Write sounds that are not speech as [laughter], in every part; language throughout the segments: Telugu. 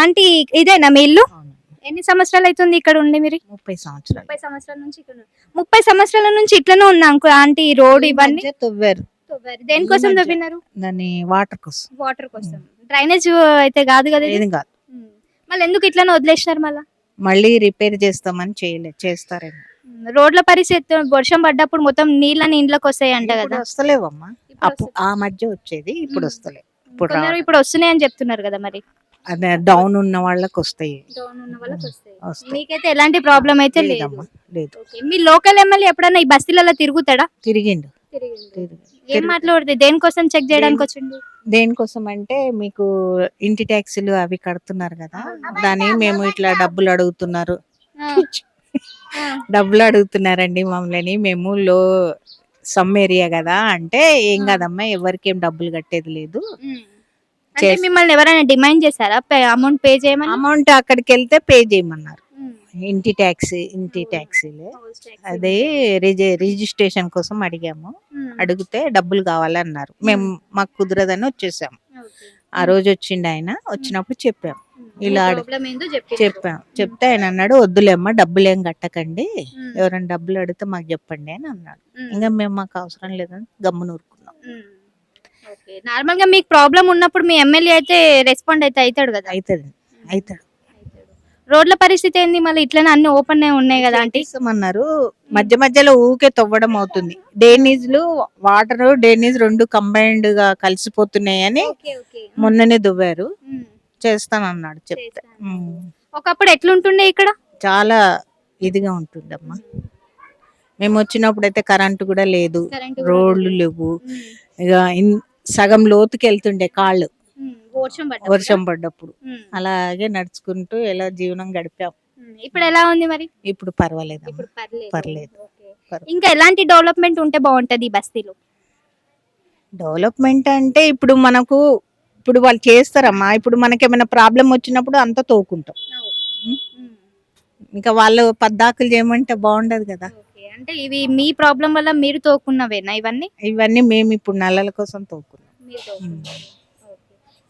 ఆంటీ ఇదేనా మీ ఇల్లు. ఎన్ని సంవత్సరాలు అవుతుంది ఇక్కడ ఉండి మీరు ముప్పై సంవత్సరాలు ముప్పై సంవత్సరాల నుంచి ఇక్కడ. ముప్పై సంవత్సరాల నుంచి ఇట్లనే అంకు ఆంటీ రోడ్ ఇవన్నీ తవ్వారు తవ్వారు. దేనికోసం. తవ్వినారు దాని వాటర్ కోసం వాటర్ కోసం డ్రైనేజ్ అయితే కాదు కదా? ఏది కాదు. మళ్ళీ ఎందుకు ఇట్లనే వదిలేసినారు మళ్ళా మళ్ళీ రిపేర్ చేస్తామని చేయలేదు చేస్తారేమో. రోడ్ల పరిస్థితి వర్షం పడ్డప్పుడు మొత్తం నీళ్ళని ఇంట్లోకి వస్తాయి అంట కదా వస్తలేవమ్మా ఆ మధ్య వచ్చేది ఇప్పుడు ఉమ్. వస్తలే ఇప్పుడు కొందరు రావట్లేదు. ఇప్పుడు వస్తున్నాయి అని చెప్తున్నారు కదా మరి అదే డౌన్ ఉన్న వాళ్ళకి వస్తాయి. వస్తాయి. వస్తాయి. మీకైతే ఎలాంటి ప్రాబ్లం అయితే లేదు. లేదమ్మా లేదు. ఓకే. మీ లోకల్ ఎమ్మెల్యే ఎప్పుడైనా ఈ బస్తీలలో తిరుగుతాడా? తిరిగిండు. తిరిగి- ఏం మాట్లాడుతుంది దేనికోసం చెక్ చేయడానికి వచ్చిండు? దేనికోసం అంటే మీకు ఇంటి ట్యాక్సీలు అవి కడుతున్నారు కదా దాని మేము ఇట్లా డబ్బులు అడుగుతున్నారు. ఆ. [laughs] ఆ. డబ్బులు అడుగుతున్నారండి మమ్మల్ని. మేము లో సమ్ ఏరియా కదా అంటే ఏం కాదమ్మా ఎవరికి ఏం డబ్బులు కట్టేది లేదు. ఉమ్. అంటే మిమ్మల్ని ఎవరైనా డిమాండ్ చేశారా? అమౌంట్ పే చేయమని? అమౌంట్ అక్కడికి వెళ్తే పే చేయమన్నారు. ఇంటి ట్యాక్సీ ఇంటి ట్యాక్సీలే. అదే రిజి- రిజిస్ట్రేషన్ కోసం అడిగాము. అడిగితే డబ్బులు కావాలన్నారు. మేము మాకు కుదరదని వచ్చేసాము. ఆ రోజు వచ్చిండు ఆయన వచ్చినప్పుడు చెప్పాం. ఇలా చెప్పాం. చెప్తే ఆయన అన్నాడు వద్దులేమ్మా డబ్బులు ఏం కట్టకండి ఎవరైనా డబ్బులు అడిగితే మాకు చెప్పండి అని అన్నాడు. ఇంకా మేము మాకు అవసరం లేదని గమ్మున నార్మల్గా మీకు ప్రాబ్లం ఉన్నప్పుడు మీ ఎమ్మెల్యే అయితే రెస్పాండ్ అయితే అవుతాడు కదా? అవుతుంది అవుతాడు రోడ్ల పరిస్థితి ఏంది? మళ్ళీ ఇట్లనే అన్ని ఓపెన్ ఉన్నాయి కదా అంటే చేస్తామన్నారు. మధ్య మధ్యలో ఊకే తవ్వడం అవుతుంది. డ్రైనేజ్లు వాటర్ డ్రైనేజ్ రెండు కంబైన్డ్గా కలిసిపోతున్నాయి అని మొన్ననే దువ్వారు. చేస్తానన్నాడు చెప్తే. ఒకప్పుడు ఎట్లుంటుండే ఇక్కడ? చాలా ఇదిగా ఉంటుందమ్మా. మేము వచ్చినప్పుడు అయితే కరెంటు కూడా లేదు. రోడ్లు లేవు. ఇక సగం లోతుకి వెళ్తుండే కాళ్ళు వర్షం వర్షం పడ్డప్పుడు. అలాగే నడుచుకుంటూ ఎలా జీవనం గడిపాం. ఇప్పుడు ఎలా ఉంది మరి? ఇప్పుడు పర్వాలేదు ఇప్పుడు పర్లేదు. ఇంకా ఎలాంటి డెవలప్మెంట్ ఉంటే బాగుంటది బస్తీలో? డెవలప్మెంట్ అంటే ఇప్పుడు మనకు ఇప్పుడు వాళ్ళు చేస్తారమ్మా. ఇప్పుడు మనకి ఏమైనా ప్రాబ్లం వచ్చినప్పుడు అంతా తోకుంటాం. ఇంకా వాళ్ళు పద్దాకులు చేయమంటే బాగుండదు కదా. అంటే ఇవి మీ ప్రాబ్లం వల్ల మీరు తోకున్నవేనా ఇవన్నీ? ఇవన్నీ మేము ఇప్పుడు నల్లల కోసం తోకున్నాం.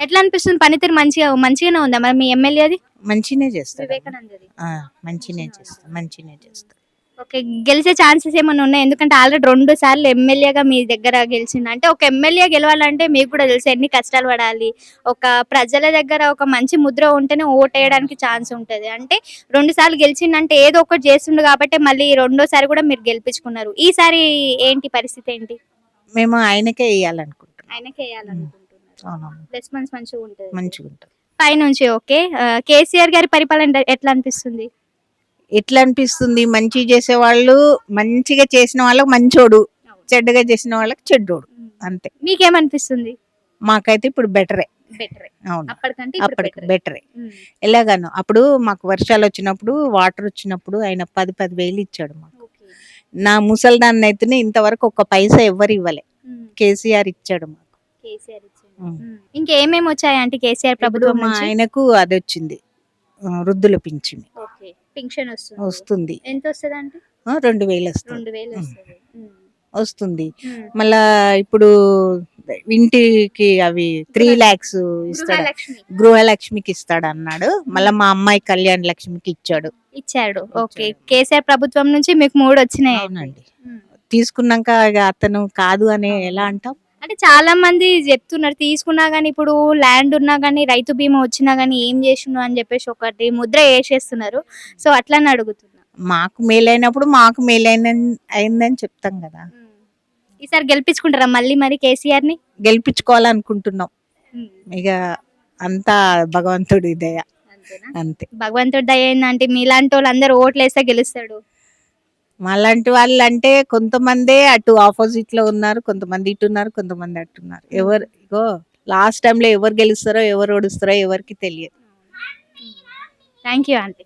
ఎట్లా అనిపిస్తుంది? పనితీరు మంచిగా మంచిగానే ఉందా? మరి మీ ఎమ్మెల్యేది మంచినే చేస్తాడు. వివేకానందది. ఆ, మంచినే చేస్తా మంచినే చేస్తా. ఓకే. గెలిచే ఛాన్సెస్ ఏమైనా ఉన్నాయి? ఎందుకంటే ఆల్రెడీ రెండు సార్లు ఎమ్మెల్యేగా మీ దగ్గర గెలిచింది. అంటే ఒక ఎమ్మెల్యే గెలవాలంటే మీకు కూడా తెలుసు ఎన్ని కష్టాలు పడాలి. ఒక ప్రజల దగ్గర ఒక మంచి ముద్ర ఉంటేనే ఓట్ వేయడానికి ఛాన్స్ ఉంటది. అంటే రెండు సార్లు గెలిచిందంటే ఏదో ఒకటి చేస్తుండు కాబట్టి మళ్ళీ రెండోసారి కూడా మీరు గెలిపించుకున్నారు. ఈసారి ఏంటి పరిస్థితి ఏంటి? మేము ఆయనకే వేయాలనుకుంటున్నాం. ఆయనకి వేయాలనుకుంటున్నారు అవునమ్మా రెస్పాన్స్ మంచిగా ఉంటుంది. మంచిగా ఉంటుంది పైనుంచి ఓకే. కేసీఆర్ గారి పరిపాలన ఎట్లా అనిపిస్తుంది? ఎట్లా అనిపిస్తుంది మంచి చేసే వాళ్ళు మంచిగా చేసిన వాళ్ళకి మంచోడు. చెడ్డగా చేసిన వాళ్ళకి చెడ్డోడు. అంతే. మీకేమనిపిస్తుంది? మాకైతే ఇప్పుడు బెటరే. అప్పటికి బెటరే. ఎలాగాను అప్పుడు మాకు వర్షాలు వచ్చినప్పుడు వాటర్ వచ్చినప్పుడు ఆయన పది పది వేలు ఇచ్చాడు మాకు. నా ముసల్దాన్ని అయితేనే ఇంతవరకు ఒక పైసా ఎవ్వరు ఇవ్వలే. కేసీఆర్ ఇచ్చాడు మాకు. కేసీఆర్ ఇచ్చిండు. ఇంకేమేమి వచ్చాయి అంటే కేసీఆర్ ప్రభుత్వం ఆయనకు అది వచ్చింది. వృద్ధుల పింఛన్. పింఛన్ వస్తుంది. వస్తుంది. ఎంత వస్తుంది అంటే రెండు వేలు వస్తుంది. రెండు వేలు. వస్తుంది. మళ్ళా ఇప్పుడు ఇంటికి అవి త్రీ లాక్స్ ఇస్తాడు? గృహలక్ష్మి. గృహలక్ష్మికి ఇస్తాడు అన్నాడు మళ్ళీ మా అమ్మాయి కళ్యాణ లక్ష్మికి ఇచ్చాడు. ఇచ్చాడు. ఓకే. కేసీఆర్ ప్రభుత్వం నుంచి మీకు మూడు వచ్చినాయి అవునండి. తీసుకున్నాక అతను కాదు అని ఎలా అంటాం అంటే చాలా మంది చెప్తున్నారు తీసుకున్నా గానీ ఇప్పుడు ల్యాండ్ ఉన్నా గానీ రైతు బీమా వచ్చినా గానీ ఏం చేసిండు అని చెప్పేసి ఒకటి ముద్ర వేసేస్తున్నారు. సో అట్లని అడుగుతున్నా. మాకు మేలైనప్పుడు మాకు మేలైన అయిందని చెప్తాం కదా. ఈసారి గెలిపించుకుంటారా మళ్ళీ మరి కేసీఆర్ని గెలిపించుకోవాలనుకుంటున్నాం ఇక అంతా భగవంతుడి దయ. అంతే. భగవంతుడి దయ ఏందంటే మీలాంటి వాళ్ళు అందరూ ఓట్లు వేస్తే గెలుస్తాడు. మాలాంటి వాళ్ళు అంటే కొంతమందే అటు ఆపోజిట్లో ఉన్నారు కొంతమంది ఇటు ఉన్నారు కొంతమంది అటు ఉన్నారు. ఎవరు ఇగో లాస్ట్ టైంలో ఎవరు గెలుస్తారో ఎవరు ఓడిస్తారో ఎవరికి తెలియదు. Thank you aunty.